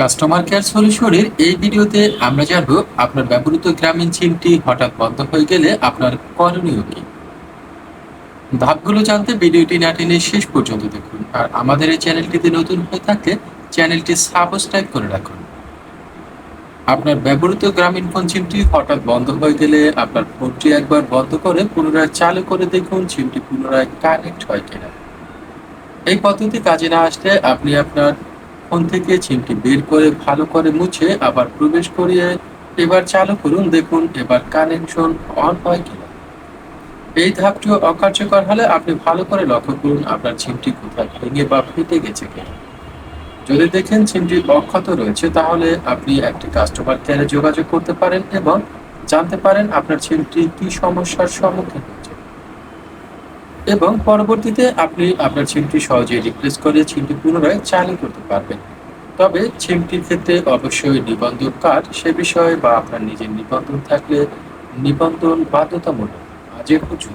Customer care সলিউশনের এই ভিডিওতে আমরা জানব আপনার ব্যবহৃত গ্রামীণ সিমটি হঠাৎ বন্ধ হয়ে গেলে আপনার করণীয় কি। ধাপগুলো জানতে ভিডিওটি না টেনে শেষ পর্যন্ত দেখুন আর আমাদের এই চ্যানেলটিতে নতুন হয়ে থাকলে চ্যানেলটি সাবস্ক্রাইব করে রাখুন। আপনার ব্যবহৃত গ্রামীণ ফোন সিমটি হঠাৎ বন্ধ হয়ে গেলে আপনার ফোনটি একবার বন্ধ করে পুনরায় চালু করে দেখুন, সিমটি পুনরায় কানেক্ট হয় কিনা। এই পদ্ধতি কাজে না আসলে আপনি আপনার ফোন থেকে সিমটি বের করে ভালো করে মুছে আবার প্রবেশ করিয়ে এবার চালু করুন। দেখুন, এবার কানেকশন অন হয় কিনা। এই ধাপটিও অকার্যকর হলে আপনি ভালো করে লক্ষ্য করুন আপনার সিমটি কোথায় ভেঙে বা ফেটে গেছে কিনা। যদি দেখেন সিমটি অক্ষত রয়েছে, তাহলে আপনি একটি কাস্টমার কেয়ারে যোগাযোগ করতে পারেন এবং জানতে পারেন আপনার সিমটি কি সমস্যার সম্মুখীন হচ্ছে এবং পরবর্তীতে আপনি আপনার সিমটি সহজে রিপ্লেস করে ছিমটি পুনরায় চালু করতে পারবেন। তবে সিমটির ক্ষেত্রে অবশ্যই নিবন্ধন কার্ড সে বিষয়ে বা আপনার নিজের নিবন্ধন থাকলে নিবন্ধন বাধ্যতামূলক। যে খুঁজুন